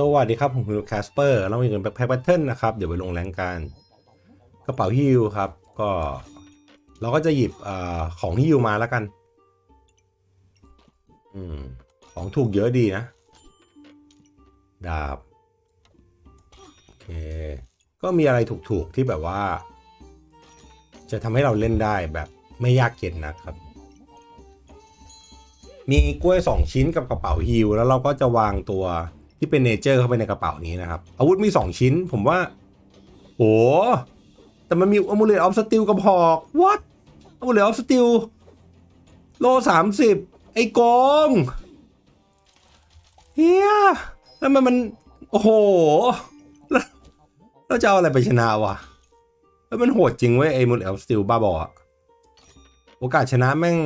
สวัสดีครับ ผมคือแคสเปอร์เรามีเงินแบ็คแพคแพทเทิร์นนะครับ เดี๋ยวไปลงแรงกันกระเป๋าฮิวครับ ก็เราก็จะหยิบอของฮิวมาแล้วกัน อืม ของถูกเยอะดีนะ ดาบ โอเค ก็มีอะไรถูกๆที่แบบว่า จะทำให้เราเล่นได้แบบไม่ยากเย็นนะครับ มีกล้วย 2 ชิ้นกับกระเป๋าฮิลแล้วเราก็จะวางตัว ที่เป็นเนเจอร์เข้าไปในกระเป๋านี้นะครับ อาวุธมี 2 ชิ้น ผมว่า โอ้แต่มันมีอ m มูเลตออฟสติลกับหอก what อ m มูเลตออฟสติลโลสามสิบไอ้กองเฮียแล้วมันมัน โอ้โหแล้วจะเอาอะไรไปชนะวะแล้วมันโหดจริงเว้ยไอ้มูเลตออฟสติลบ้าบอโอกาสชนะแม่ง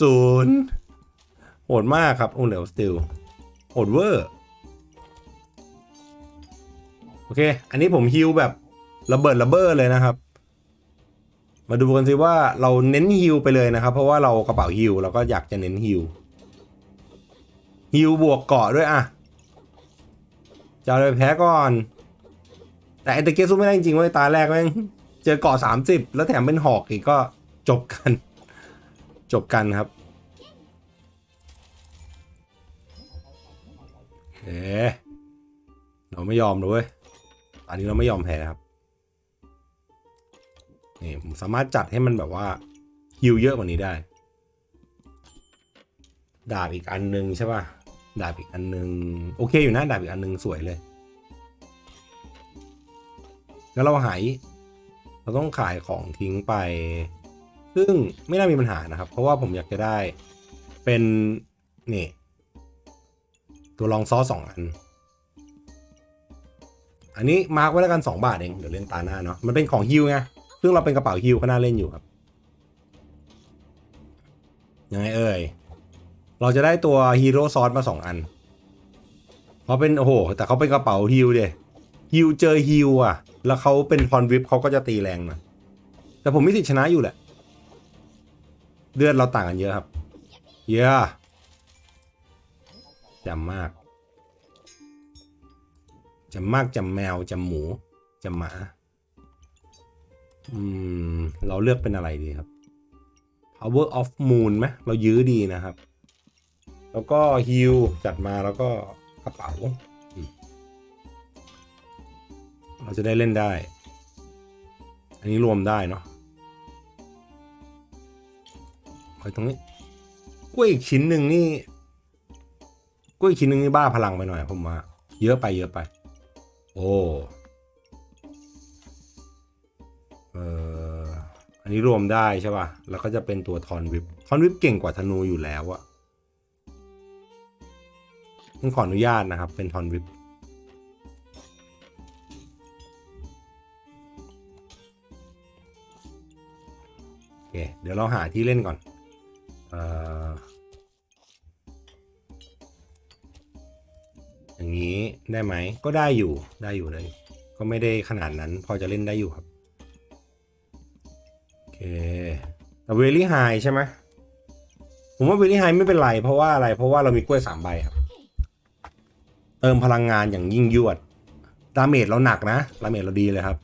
ศูนย์โหดมากครับโอ้เหลวสติล โหดเวอร์ โอเค อันนี้ผมฮิวแบบระเบิดระเบ้อเลยนะครับ มาดูกันสิว่าเราเน้นฮิวไปเลยนะครับ เพราะว่าเรากระเป๋าฮิวเราก็อยากจะเน้นฮิวฮิวบวกเกาะด้วยอะจะเลยแพ้ก่อน แต่ไอตะเกียสู้ไม่ได้จริงๆเว้ยตาแรกแม่งเจอเกาะสามสิบแล้วแถมเป็นหอกอีกก็จบกัน จบกันครับ เอ๊ะเราไม่ยอมเว้ยอันนี้เราไม่ยอมแพ้ครับ นี่ผมสามารถจัดให้มันแบบว่าฮิวเยอะกว่านี้ได้ ดาบอีกอันนึงใช่ป่ะ ดาบอีกอันนึง โอเคอยู่นะดาบอีกอันนึงสวยเลย แล้วเราหาย เราต้องขายของทิ้งไป ซึ่งไม่น่ามีปัญหานะครับ เพราะว่าผมอยากจะได้เป็นนี่ ตัวรองซอสสองอัน อันนี้มาร์กไว้แล้วกัน 2 บาทเอง เดี๋ยวเล่นตาหน้าเนาะ มันเป็นของฮิวไง ซึ่งเราเป็นกระเป๋าฮิวก็น่าเล่นอยู่ครับ ยังไงเอ่ย เราจะได้ตัวฮีโร่ซอสมา 2 อันเพราะเป็นโอ้โห แต่เขาเป็นกระเป๋าฮิวเดฮิวเจอฮิวอะ แล้วเขาเป็นทอนวิปเขาก็จะตีแรงหนะแต่ผมมีสิทธิชนะอยู่แหละเลือดเราต่างกันเยอะครับ เยอะ จำมากจำมากจำแมวจำหมูจำหมา อืม เราเลือกเป็นอะไรดีครับ power of moon ไหมเรายื้อดีนะครับ แล้วก็ฮิลจัดมาแล้วก็กระเป๋า เราจะได้เล่นได้ อันนี้รวมได้เนาะไว้ตรงนี้กล้วยอีกชิ้นหนึ่งนี่ กล้วยอีกชิ้นนึงนี่บ้าพลังไปหน่อยผมว่าเยอะไปเยอะไป โอ้เอออันนี้รวมได้ใช่ป่ะ แล้วก็จะเป็นตัวทอนวิปทอนวิปเก่งกว่าธนูอยู่แล้วอะต้องขออนุญาตนะครับ เป็นทอนวิปโอเค เดี๋ยวเราหาที่เล่นก่อน เอ่อ อย่างนี้ได้ไหมก็ได้อยู่ได้อยู่เลย ก็ไม่ได้ขนาดนั้นพอจะเล่นได้อยู่ครับโอเคแต่เวลี่ไฮใช่ไหมผมว่าเวลี่ไฮไม่เป็นไร เพราะว่าอะไร เพราะว่าเรามีกล้วยสามใบครับ เติมพลังงานอย่างยิ่งยวดดาเมจเราหนักนะดาเมจเราดีเลยครับ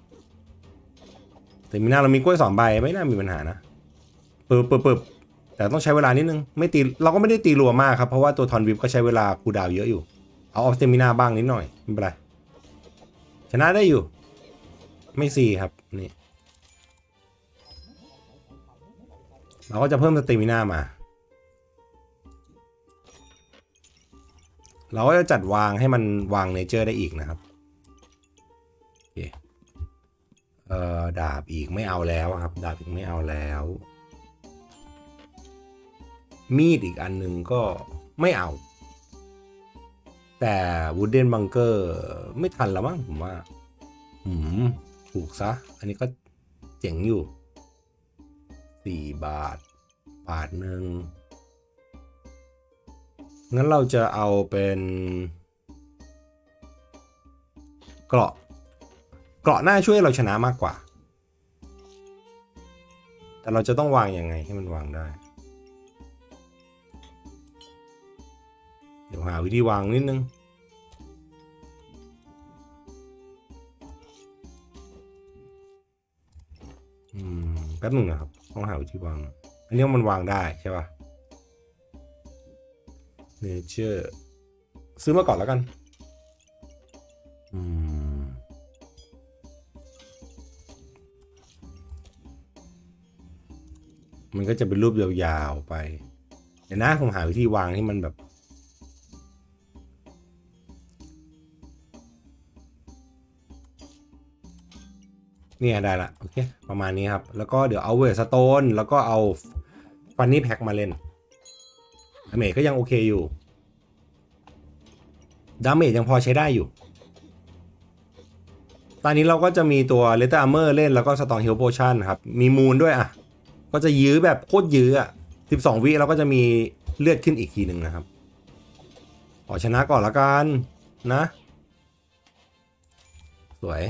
แต่มีหน้าเรามีกล้วยสองใบไม่น่ามีปัญหานะเปึ๊บเปึ๊บแต่ต้องใช้เวลานิดนึง ไม่ตีเราก็ไม่ได้ตีรัวมากครับ เพราะว่าตัวทอนวิปก็ใช้เวลาคูดาวเยอะอยู่ เอาออฟเตมินาบ้างนิดหน่อยไม่เป็นไรชนะได้อยู่ ไม่ซีครับนี่ เราก็จะเพิ่มสเตมินามา เราก็จะจัดวางให้มันวางเนเจอร์ได้อีกนะครับเคเอ่อดาบอีกไม่เอาแล้วครับ ดาบอีกไม่เอาแล้ว มีดอีกอันหนึ่งก็ไม่เอา แต่วูดเดนบังเกอร์ไม่ทันแล้วมั้งผมว่าหืมถูกซะ อันนี้ก็เจ๋งอยู่สี่บาท บาทหนึ่งงั้นเราจะเอาเป็นเกราะเกราะน่าช่วยเราชนะมากกว่า แต่เราจะต้องวางยังไงให้มันวางได้ เดี๋ยวหาวิธีวางนิดนึง อืมแป๊บนึงนะครับ ต้องหาวิธีวาง อันนี้มันวางได้ใช่ป่ะเนเจอร์ซื้อมาก่อนแล้วกัน อืม มันก็จะเป็นรูปยาวๆไป เดี๋ยวนะผมหาวิธีวางที่มันแบบ เนี่ยได้ละโอเคประมาณนี้ครับ แล้วก็เดี๋ยวเอาเวอร์สโตนแล้วก็เอาฟันนี่แพ็กมาเล่นดาเมจก็ยังโอเคอยู่ดาเมจยังพอใช้ได้อยู่ ตอนนี้เราก็จะมีตัวเลต t ร์ r เมอร์เล่นแล้วก็สตอง h ฮ l โ p ชั่นครับ มีมูลด้วยอะ ก็จะยื้อแบบโคตรยื้ออะ 12 วิเราก็จะมีเลือดขึ้นอีกทีหนึ่งนะครับ ขอชนะก่อนละกันนะ สวย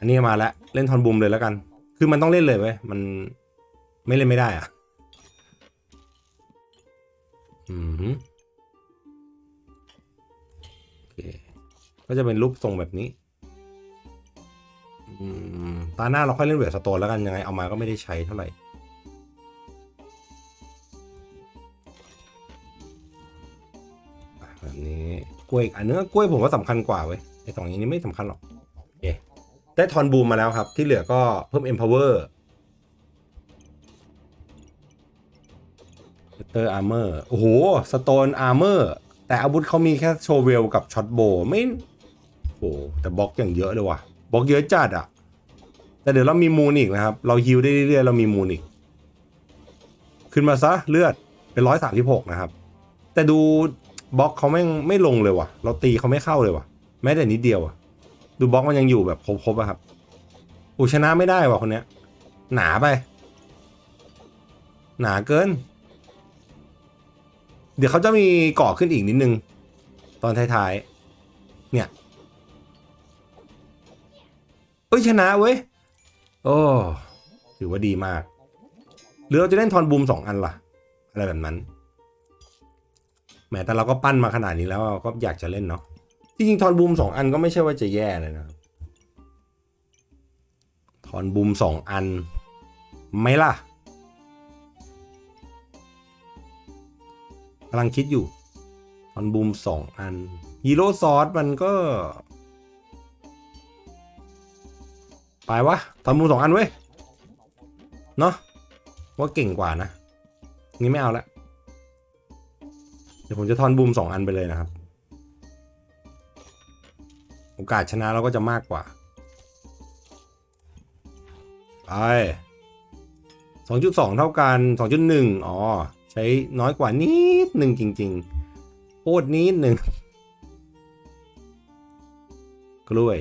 อันนี้มาแล้วเล่นทอนบูมเลยแล้วกัน คือมันต้องเล่นเลยเว้ยมันไม่เล่นไม่ได้อะอืมโอเคก็จะเป็นรูปทรงแบบนี้อืมตาหน้าเราค่อยเล่นเวทสโตนแล้วกันยังไงเอามาก็ไม่ได้ใช้เท่าไหร่แบบนี้กล้วยอันนึงกล้วยผมว่าสำคัญกว่าเว้ยไอสองอย่างนี้ไม่สำคัญหรอกโอเค ได้ทอนบูมมาแล้วครับ ที่เหลือก็เพิ่ม empower เตอร์อาร์เมอร์โอ้โหสโตนอาร์เมอร์แต่อาวุธเขามีแค่โชเวลกับช็อตโบไม่โอ้โหแต่บล็อกอย่างเยอะเลยว่ะบล็อกเยอะจัดอะแต่เดี๋ยวเรามีมูนอีกนะครับ เราฮิวได้เรื่อยๆเรามีมูนอีก ขึ้นมาซะเลือดเป็นร้อยสามสิบหกนะครับ แต่ดูบล็อกเขาไม่ไม่ลงเลยว่ะ เราตีเขาไม่เข้าเลยว่ะ แม้แต่นิดเดียวอะ ดูบล็อกมันยังอยู่แบบครบๆอะครับอูชนะไม่ได้ว่ะคนเนี้ย หนาไป หนาเกิน เดี๋ยวเขาจะมีก่อขึ้นอีกนิดนึง ตอนท้ายๆ เนี่ยเอ้ยชนะเว้ย โอ้ถือว่าดีมาก หรือเราจะเล่นทอนบูมสองอันล่ะ อะไรแบบนั้นแหมแต่เราก็ปั้นมาขนาดนี้แล้วก็อยากจะเล่นเนาะ จริงๆทอนบูมสองอันก็ไม่ใช่ว่าจะแย่เลยนะครับทอนบูมสองอันไหม่ล่ะกำลังคิดอยู่ทอนบูมสองอันฮีโร่ซอสมันก็ ไปวะทอนบูมสองอันเว้ย เนาะว่าเก่งกว่านะงี้ไม่เอาละ เดี๋ยวผมจะทอนบูมสองอันไปเลยนะครับ โอกาสชนะเราก็จะมากกว่า ไปสองจุดสองเท่ากันสองจุดหนึ่งอ๋อ ใช้น้อยกว่านิดหนึ่งจริงๆโคตรนิดหนึ่งกล้วย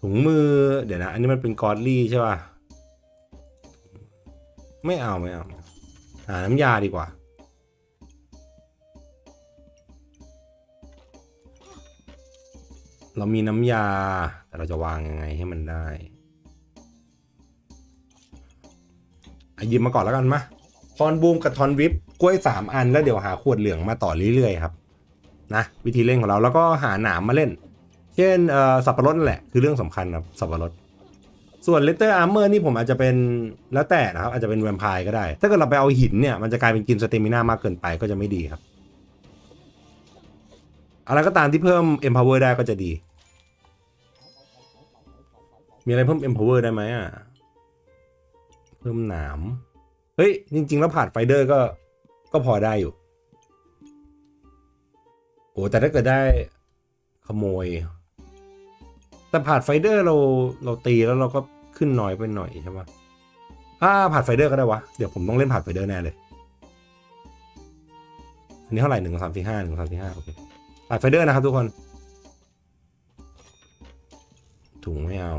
ถุงมือ เดี๋ยวนะ อันนี้มันเป็นกอดลี่ใช่ป่ะ ไม่เอา ไม่เอา หาน้ำยาดีกว่า เรามีน้ำยา แต่เราจะวางยังไงให้มันได้อะหยิบมาก่อนแล้วกันมาทอนบูมกับทอนวิปกล้วยสามอันแล้วเดี๋ยวหาขวดเหลืองมาต่อเรื่อยๆครับนะวิธีเล่นของเราแล้วก็หาหนามมาเล่น เช่นเอ่อสับปะรดแหละคือเรื่องสำคัญครับสับปะรดส่วนเลตเตอร์อาร์เมอร์นี่ผมอาจจะเป็นแล้วแต่นะครับอาจจะเป็นแวมไพร์ก็ได้ ถ้าเกิดเราไปเอาหินเนี่ยมันจะกลายเป็นกินสเตมิน่ามากเกินไปก็จะไม่ดีครับ อะไรก็ตามที่เพิ่ม empower ได้ก็จะดี มีอะไรเพิ่ม empower ได้ไหมอะ เพิ่มหนาม เฮ้ย จริง ๆ แล้วผ่านไฟเดอร์ก็ก็พอได้อยู่ โอ้แต่ถ้าเกิดได้ขโมย แต่ผ่านไฟเดอร์เราเราตีแล้วเราก็ขึ้นน้อยไปหน่อยใช่ปะถ้าผ่านไฟเดอร์ก็ได้วะ เดี๋ยวผมต้องเล่นผ่านไฟเดอร์แน่เลย อันนี้เท่าไหร่หนึ่งสามสี่ห้าหนึ่งสามสี่ห้าโอเค ผ่านไฟเดอร์นะครับทุกคน ถุงไม่เอา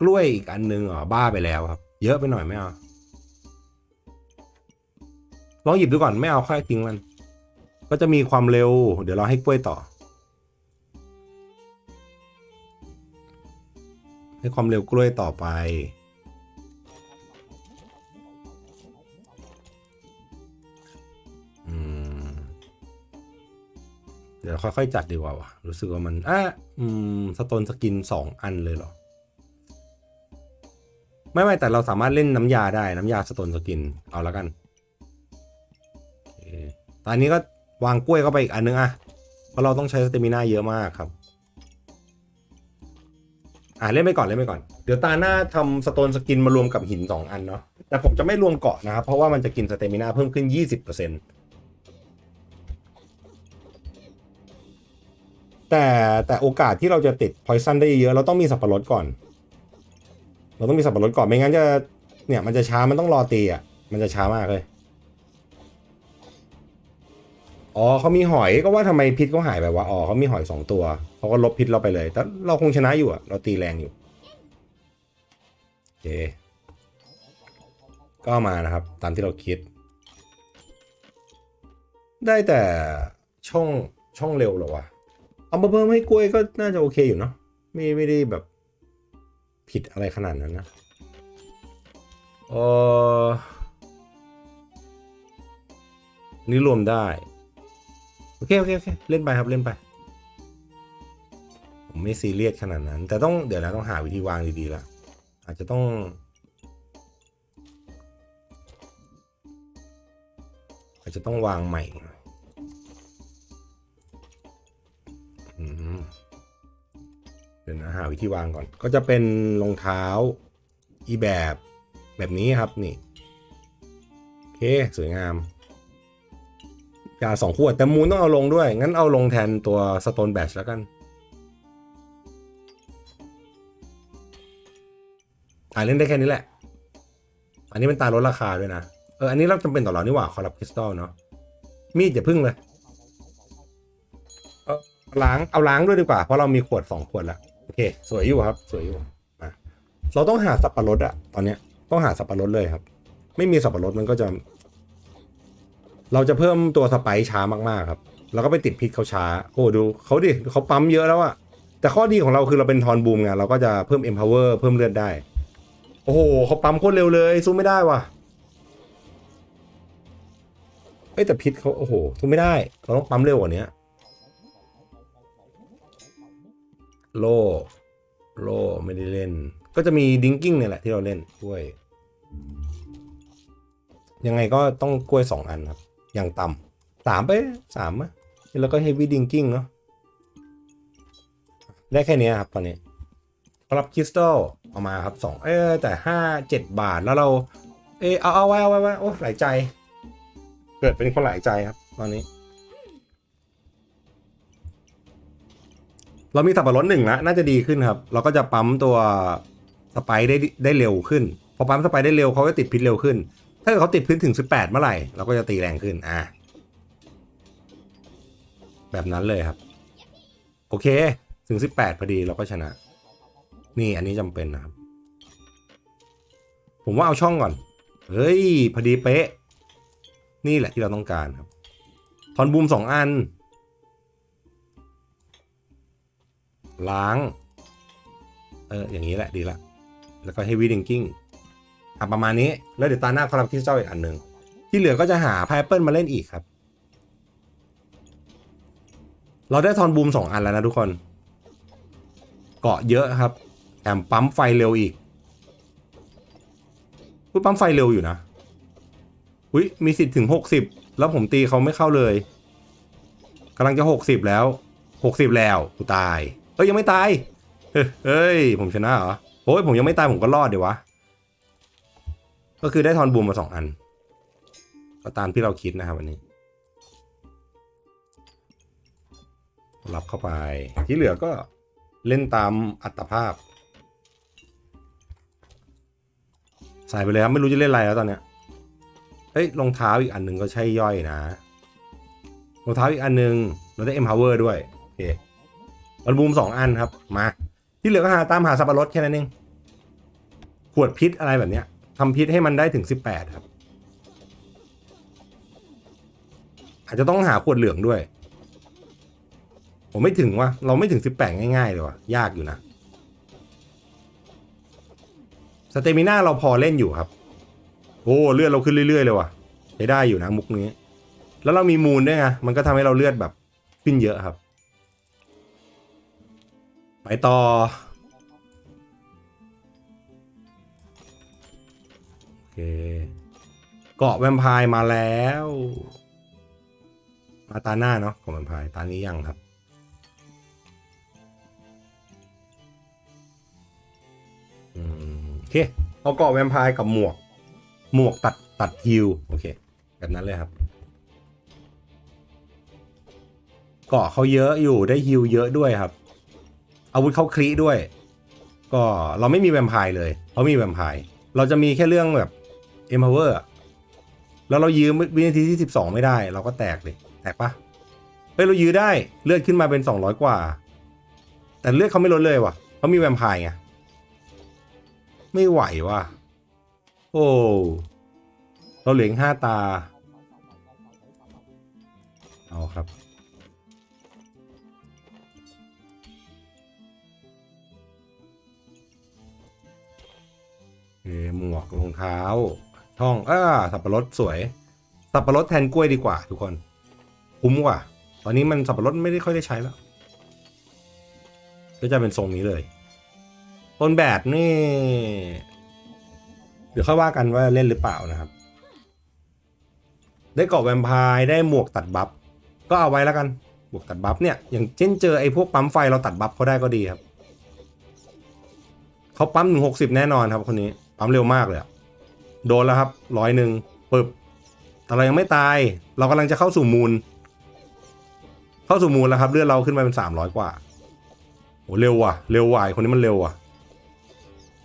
กล้วยอีกอันนึงอ๋อบ้าไปแล้วครับ เยอะไปหน่อยไม่เอา ลองหยิบดูก่อนไม่เอาค่อยทิ้งมัน ก็จะมีความเร็ว เดี๋ยวเราให้กล้วยต่อ ให้ความเร็วกล้วยต่อไป ดี๋ยวค่อยๆจัดดีกว่าวะรู้สึกว่ามันอะอืมสโตนสกินสองอันเลยเหรอ ไม่ไม่แต่เราสามารถเล่นน้ำยาได้น้ำยาสโตนสกิน เอาล้วกันอตอนนี้ก็วางกล้วยเข้าไปอีกอันนึงอะเพราะเราต้องใช้สเตมิน่าเยอะมากครับ อะเล่นไปก่อนเล่นไปก่อน เดี๋ยวตาหน้าทำสโตนสกินมารวมกับหินสองอันเนาะ แต่ผมจะไม่รวมเกาะนะครับ เพราะว่ามันจะกินสเตมิน่าเพิ่มขึ้น 20% แต่แต่โอกาสที่เราจะติดพอยซันได้เยอะเราต้องมีสับปะรดก่อน เราต้องมีสับปะรดก่อนไม่งั้นจะเนี่ยมันจะช้ามันต้องรอตีอะมันจะช้ามากเลยอ๋อเขามีหอยก็ว่าทำไมพิษเขาหายไปวะอ๋อเขามีหอยสองตัวเขาก็ลบพิษเราไปเลย แต่เราคงชนะอยู่อะเราตีแรงอยู่โอเคก็มานะครับ ตามที่เราคิด ได้แต่ช่องช่องเร็วหรอวะ เอามาเพิ่มให้กล้วยก็น่าจะโอเคอยู่เนาะไม่ไม่ได้แบบผิดอะไรขนาดนั้นนะเออนี่รวมได้ โอเค โอเค โอเค เล่นไปครับเล่นไป ผมไม่ซีเรียสขนาดนั้น แต่ต้องเดี๋ยวนะต้องหาวิธีวางดีๆละอาจจะต้อง อาจจะต้องวางใหม่ เดี๋ยวนะหาวิธีวางก่อน ก็จะเป็นรองเท้าอีแบบแบบนี้ครับนี่โอเคสวยงามยาสองขวดแต่มูลต้องเอาลงด้วย งั้นเอาลงแทนตัวสโตนแบชแล้วกัน อ่าเล่นได้แค่นี้แหละ อันนี้เป็นตาลดราคาด้วยนะ เออ อันนี้เราจำเป็นต่อเรานี่หว่าคอรับคริสตัลเนาะมีดอย่าพึ่งเลย เออล้างเอาล้างด้วยดีกว่า เพราะเรามีขวดสองขวดแล้ว เค สวยอยู่ครับ สวยอยู่มาเราต้องหาสับปะรดอะตอนเนี้ยต้องหาสับปะรดเลยครับ ไม่มีสับปะรดมันก็จะ เราจะเพิ่มตัวสไปช้ามากๆครับ แล้วก็ไปติดพิษเขาช้า โอ้ดูเขาดิเขาปั๊มเยอะแล้วอะแต่ข้อดีของเราคือเราเป็นทอนบูมไงเราก็จะเพิ่ม empower เพิ่มเลือดได้ โอ้โหเขาปั๊มโคตรเร็วเลยสู้ไม่ได้ว่ะเอ้ยแต่พิษเขาโอ้โหสู้ไม่ได้ เราต้องปั๊มเร็วกว่านี้ โลโลไม่ได้เล่น ก็จะมีดิงกิ้งเนี่ยแหละที่เราเล่นด้วย ยังไงก็ต้องกล้วยสองอันครับ อย่างต่ำสามไปสามอะแล้วก็เฮฟวี่ดิงกิ้งเนาะได้แค่นี้ครับตอนนี้รับคริสตัลเอามาครับสองเอ้ยแต่ห้าเจ็ดบาทแล้วเรา เอยเอาเอาไว้เอาไว้ไว้โอ้หลายใจ เกิดเป็นคนหลายใจครับ ตอนนี้ เรามีสับปะรดหนึ่งแล้วน่าจะดีขึ้นครับ เราก็จะปั๊มตัวสไปได้ได้เร็วขึ้น พอปั๊มสไปได้เร็วเขาก็ติดพิษเร็วขึ้น ถ้าเกิดเขาติดพื้นถึง 18 เมื่อไหร่เราก็จะตีแรงขึ้นอ่าแบบนั้นเลยครับ โอเคถึง 18พอดีเราก็ชนะ นี่อันนี้จำเป็นนะครับ ผมว่าเอาช่องก่อน เฮ้ย พอดีเป๊ะ นี่แหละที่เราต้องการครับ ทอนบูมสองอัน ล้าง เออ อย่างนี้แหละดีละ แล้วก็ให้วีดิงกิ้งอะประมาณนี้ แล้วเดี๋ยวตาหน้าคอรับคริสตัลอีกอันหนึ่ง ที่เหลือก็จะหาไพเปิลมาเล่นอีกครับ เราได้ทอนบูมสองอันแล้วนะทุกคน เกาะเยอะครับแถมปั๊มไฟเร็วอีกอุ้ยปั๊มไฟเร็วอยู่นะ อุ้ยมีสิทธิ์ถึงหกสิบแล้วผมตีเขาไม่เข้าเลยกำลังจะหกสิบแล้วหกสิบแล้วกูตาย เอ้ยยังไม่ตายเฮ้ยผมชนะเหรอโอ้ยผมยังไม่ตายผมก็รอดเดี๋ยววะก็คือได้ทอนบูมมาสองอัน ก็ตามที่เราคิดนะครับวันนี้รับเข้าไป ที่เหลือก็เล่นตามอัตภาพ ใส่ไปเลยครับ ไม่รู้จะเล่นอะไรแล้วตอนเนี้ยเฮ้ยรองเท้าอีกอันหนึ่งก็ใช่ย่อยนะรองเท้าอีกอันหนึ่งเราได้ empower ด้วย โอเค อัลบูมสองอันครับ มา ที่เหลือก็หาตามหาสับปะรดแค่นั้นเอง ขวดพิษอะไรแบบเนี้ยทำพิษให้มันได้ถึงสิบแปดครับ อาจจะต้องหาขวดเหลืองด้วย ผมไม่ถึงวะเราไม่ถึงสิบแปดง่ายๆเลยวะยากอยู่นะสเตมิน่าเราพอเล่นอยู่ครับ โอ้เลือดเราขึ้นเรื่อยๆเลยว่ะใช้ได้อยู่นะมุกนี้ แล้วเรามีมูลด้วยไงมันก็ทำให้เราเลือดแบบขึ้นเยอะครับ ไปต่อ โอเค เกาะแวมไพร์มาแล้ว มาตาหน้าเนาะเกาะแวมไพร์ตานี้ยังครับ อืมโอเค เอาเกาะแวมไพร์กับหมวก หมวกตัดตัดฮิวโอเค แบบนั้นเลยครับเกาะเขาเยอะอยู่ได้ฮิวเยอะด้วยครับ อาวุธเขาคลีด้วย ก็เราไม่มีแวมไพร์เลยเพรามีแวมไพร์เราจะมีแค่เรื่องแบบเอ็มพาวเวอร์แล้วเรายืมวินาทีที่สิบสองไม่ได้ เราก็แตกเลยแตกปะเฮ้ยเรายื้อได้เลือดขึ้นมาเป็นสองร้อยกว่า แต่เลือดเขาไม่ลดเลยว่ะเขามีแวมไพร์ไงไม่ไหวว่ะโอ้เราเหลืออกห้าตา เอาครับ หมวกรองเท้าช่องอ่าสับปะรดสวย สับปะรดแทนกล้วยดีกว่า ทุกคน คุ้มกว่า ตอนนี้มันสับปะรดไม่ได้ค่อยได้ใช้แล้ว ก็จะเป็นทรงนี้เลย ต้นแบบนี่ เดี๋ยวค่อยว่ากันว่าเล่นหรือเปล่านะครับ ได้เกาะแวมไพร์ได้หมวกตัดบัฟ ก็เอาไว้แล้วกัน หมวกตัดบัฟเนี่ย อย่างเช่นเจอไอ้พวกปั๊มไฟเราตัดบัฟเขาได้ก็ดีครับ เขาปั๊มหนึ่งหกสิบแน่นอนครับคนนี้ ปั๊มเร็วมากเลยอะโดนแล้วครับร้อยหนึ่งปึบแต่เรายังไม่ตาย เรากำลังจะเข้าสู่มูล เข้าสู่มูลแล้วครับ เลือดเราขึ้นไปเป็นสามร้อยกว่าโอ้เร็วว่ะ เร็วว่ะไอ้คนนี้มันเร็วว่ะ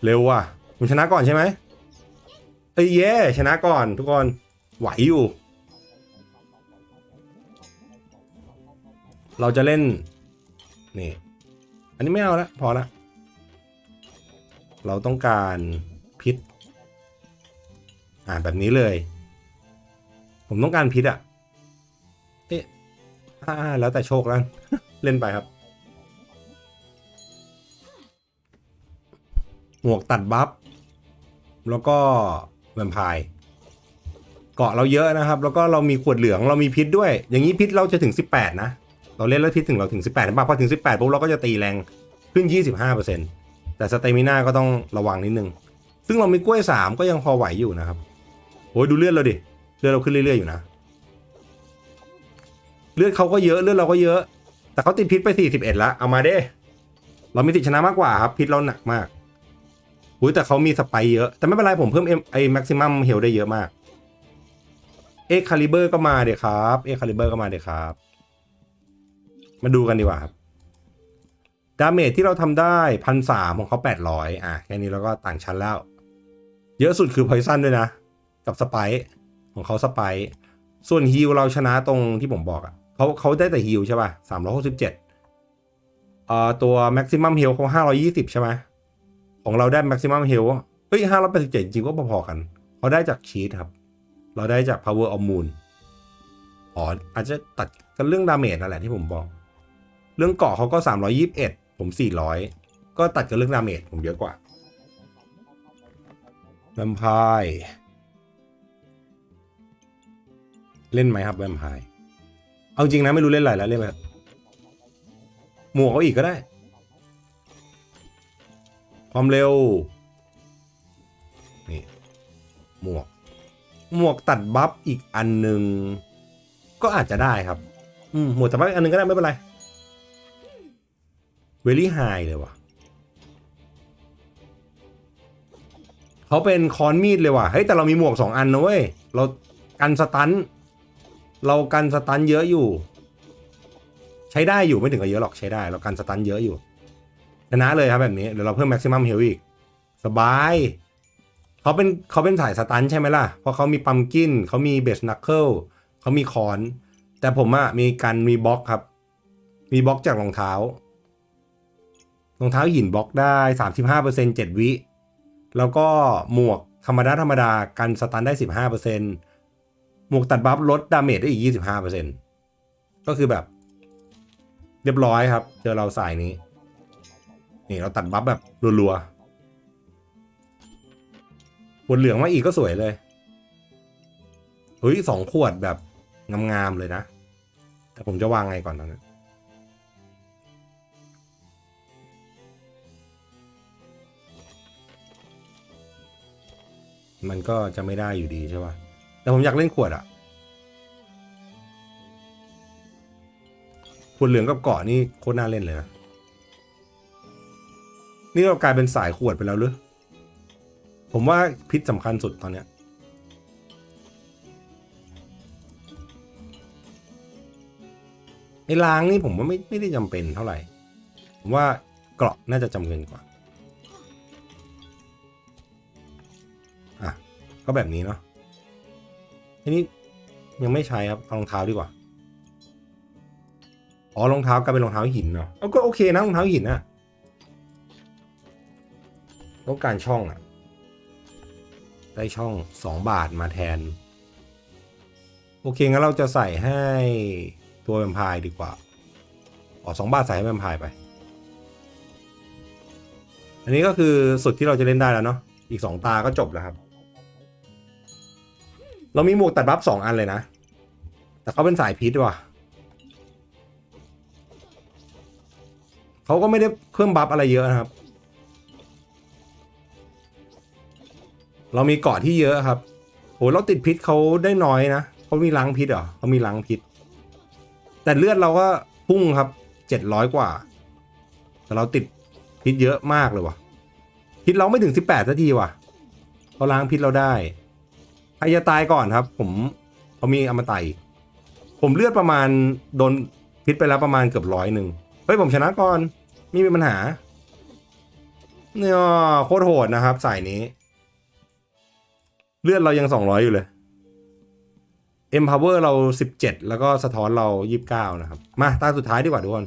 เร็วว่ะมันชนะก่อนใช่ไหมเอ้ยเย่ชนะก่อนทุกคนไหวอยู่ เราจะเล่น นี่ อันนี้ไม่เอาละพอละ เราต้องการ อ่าแบบนี้เลย ผมต้องการพิษอะเอ๊ะอ่าแล้วแต่โชคแล้ว เล่นไปครับ หมวกตัดบัฟ แล้วก็แวมไพร์เกาะเราเยอะนะครับ แล้วก็เรามีขวดเหลืองเรามีพิษด้วย อย่างนี้พิษเราจะถึง 18 นะ เราเล่นแล้วพิษถึงเราถึง 18นะป่ะพอถึง 18ปุ๊บเราก็จะตีแรงขึ้น 25%แต่สเตมิน่าก็ต้องระวังนิดนึง ซึ่งเรามีกล้วย 3 ก็ยังพอไหวอยู่นะครับ โอ้ยดูเลือดเราดิ เลือดเราขึ้นเรื่อยๆอยู่นะ เลือดเขาก็เยอะเลือดเราก็เยอะ แต่เขาติดพิษไป 41แล้วเอามาเด้เรามีสิทธิชนะมากกว่าครับพิษเราหนักมากอุ้ยแต่เขามีสไปเยอะ แต่ไม่เป็นไรผมเพิ่มไอ้แม็กซิมัมเฮลได้เยอะมาก เอ็กคาลิเบอร์ก็มาเดี๋ยวครับเอ็กคาลิเบอร์ก็มาเดี๋ยวครับ มาดูกันดีกว่าครับดาเมจที่เราทำได้พันสามของเขาแปดร้อยอะแค่นี้เราก็ต่างชั้นแล้ว เยอะสุดคือพอยซันด้วยนะ กับสไปร์ของเขาสไปร์ส่วนฮิลเราชนะตรงที่ผมบอกอะ่ะเขาเขาได้แต่ฮิลใช่ป่ะสามร้อยหกสิบเจ็ดเอ่อตัวแม็กซิมัมฮิลเขาห้าร้อยี่สิบใช่ไหมของเราได้แม็กซิมัมฮิลเฮ้ยห้าร้อยแปดสิบเจ็ดจริงก็พอๆกันเขาได้จากชีตครับ เราได้จาก power of moon อ๋ออาจจะตัดกันเรื่องดาเมจนั่นแหละที่ผมบอก เรื่องเกาะเขาก็321ผม400ก็ตัดกับเรื่องดาเมจผมเยอะกว่าแวมไพร์ เล่นไหมครับแวมไพร์เอาจริงนะไม่รู้เล่นอะไรแล้วเล่นแบบหมวกเขาอีกก็ได้ ความเร็ว นี่ หมวก หมวกตัดบัฟอีกอันหนึ่งก็อาจจะได้ครับ อืมหมวกตัดบัฟอีกอันหนึ่งก็ได้ไม่เป็นไร เวลี่ไฮเลยว่ะเขาเป็นคอนมีดเลยว่ะ เฮ้ย แต่เรามีหมวกสองอันนะเว้ย เรากันสตัน เรากันสตันเยอะอยู่ ใช้ได้อยู่ไม่ถึงกับเยอะหรอกใช้ได้ เรากันสตันเยอะอยู่ชนะเลยครับแบบนี้เดี๋ยวเราเพิ่มแม็กซิมัมเฮลอีก สบายเขาเป็นเขาเป็นสายสตันใช่ไหมล่ะ เพราะเขามีปัมกินเขามีเบสนักเกิลเขามีคอน แต่ผมอะมีกันมีบล็อกครับ มีบล็อกจากรองเท้ารองเท้าหินบล็อกได้สามสิบห้าเปอร์เซ็นต์เจ็ดวิ แล้วก็หมวกธรรมดาธรรมดากันสตันได้สิบห้าเปอร์เซ็นต์ หมวกตัดบัฟลดดาเมจได้อีก 25%ก็คือแบบ เรียบร้อยครับ เจอเราสายนี้ นี่เราตัดบัฟแบบรัวๆบนเหลืองมาอีกก็สวยเลยเฮ้ยสองขวดแบบงามๆเลยนะ แต่ผมจะวางไงก่อนตอนนั้นมันก็จะไม่ได้อยู่ดีใช่ป่ะ แต่ผมอยากเล่นขวดอะขวดเหลืองกับเกาะนี่โคตรน่าเล่นเลยนะ นี่เรากลายเป็นสายขวดไปแล้วหรือ ผมว่าพิษสำคัญสุดตอนเนี้ยไอ้ล้างนี่ผมว่าไม่ไม่ได้จำเป็นเท่าไหร่ ผมว่าเกราะน่าจะจำเป็นกว่า อะ ก็แบบนี้เนาะ ทีนี้ยังไม่ใช้ครับ เอารองเท้าดีกว่า อ๋อรองเท้ากลายเป็นรองเท้าหินเนาะก็โอเคนะรองเท้าหินอะต้องการช่องอะได้ช่องสองบาทมาแทน โอเคงั้นเราจะใส่ให้ตัวแวมไพร์ดีกว่า อ๋อสองบาทใส่ให้แวมไพร์ไป อันนี้ก็คือสุดที่เราจะเล่นได้แล้วเนาะอีกสองตาก็จบแล้วครับ เรามีหมวกตัดบัฟสองอันเลยนะ แต่เขาเป็นสายพิษว่ะเขาก็ไม่ได้เพิ่มบัฟอะไรเยอะนะครับ เรามีเกาะที่เยอะครับโหเราติดพิษเขาได้น้อยนะเขามีล้างพิษเหรอเขามีล้างพิษ แต่เลือดเราก็พุ่งครับเจ็ดร้อยกว่า แต่เราติดพิษเยอะมากเลยว่ะ พิษเราไม่ถึงสิบแปดนาทีว่ะเขาล้างพิษเราได้ ใครจะตายก่อนครับ ผมเขามีอมตะอีกผมเลือดประมาณโดนพิษไปแล้วประมาณเกือบร้อยหนึ่งเฮ้ยผมชนะก่อนไม่มีปัญหาเนี่ยโคตรโหดนะครับสายนี้ เลือดเรายังสองร้อยอยู่เลย Empower เรา17แล้วก็สะท้อนเรา29นะครับ มาตาสุดท้ายดีกว่าทุกคน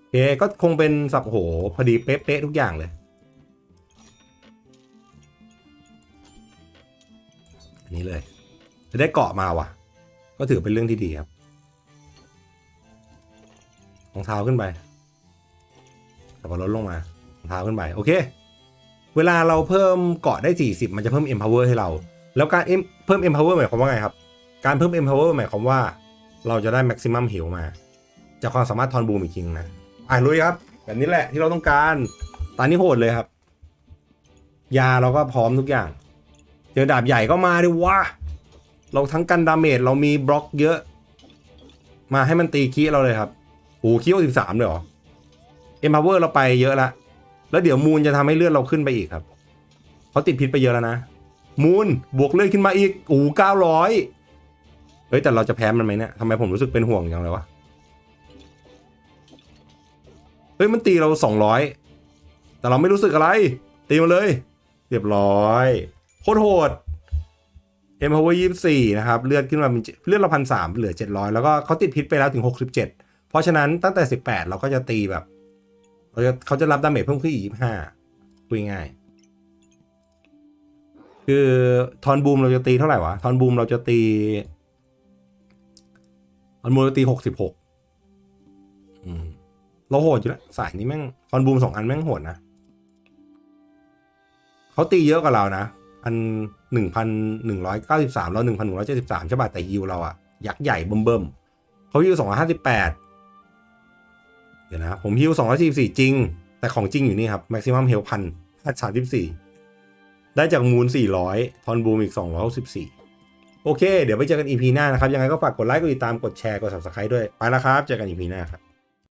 โอเคก็คงเป็นสับโห พอดีเป๊ะๆทุกอย่างเลย นี้เลย จะได้เกาะมาว่ะ ก็ถือเป็นเรื่องที่ดีครับรองเท้าขึ้นไปแต่พอลดลงมารองเท้าขึ้นไป โอเค เวลาเราเพิ่มเกาะได้ 40 มันจะเพิ่ม empower ให้เรา แล้วการเพิ่ม empower หมายความว่าไงครับ การเพิ่ม empower หมายความว่า เราจะได้ maximum heal มา จากความสามารถทอนบูมอีกทีนึงนะ อะลุยครับ แบบนี้แหละที่เราต้องการ ตอนนี้โหดเลยครับ ยาเราก็พร้อมทุกอย่าง เจอดาบใหญ่ก็มาดิวะเราทั้งกันดาเมจเรามีบล็อกเยอะ มาให้มันตีคีเราเลยครับโอ้คีโอสิบสามเลยเหรอ empower เวอร์เราไปเยอะละแล้วเดี๋ยวมูลจะทำให้เลือดเราขึ้นไปอีกครับเขาติดพิษไปเยอะแล้วนะมูลบวกเลือดขึ้นมาอีกโอ้เก้าร้อยเฮ้ยแต่เราจะแพ้มันไหมเนี่ยทำไมผมรู้สึกเป็นห่วงอย่างเลยวะเฮ้ยมันตีเราสองร้อยแต่เราไม่รู้สึกอะไร ตีมาเลย เรียบร้อย โคตรโหดเอ็มพาวเวอร์ยี่สี่นะครับ เลือดขึ้นมาเลือดเราพันสามเหลือเจ็ดร้อยแล้วก็เขาติดพิษไปแล้วถึงหกสิบเจ็ดเพราะฉะนั้นตั้งแต่สิบแปดเราก็จะตีแบบเราจะเขาจะรับดาเมจเพิ่มขึ้นอีกยี่ห้าคุยง่าย คือทอนบูมเราจะตีเท่าไหร่วะ ทอนบูมเราจะตีทอนบูมเราตีหกสิบหกเราโหดอยู่แล้วสายนี้แม่งทอนบูมสองอันแม่งโหดนะเขาตีเยอะกว่าเรานะ พันหนึ่งพันหนึ่งร้อยเก้าสิบสามเราหนึ่งพันหนึ่งร้อยเจ็ดสิบสามใช่ป่ะแต่ฮิวเราอะยักษ์ใหญ่เบิ่มๆเขาฮิวสองร้อยห้าสิบแปดเดี๋ยวนะผมฮิวสองร้อยสี่สี่จริง แต่ของจริงอยู่นี่ครับ maximum health พันสามสิบสี่ได้จากมูล400ทอนบูมอีก264โอเค เดี๋ยวไปเจอกัน EP หน้านะครับ ยังไงก็ฝากกดไลค์ กดติดตาม กดแชร์ กด subscribe ด้วย ไปแล้วครับ เจอกัน EP หน้าครับ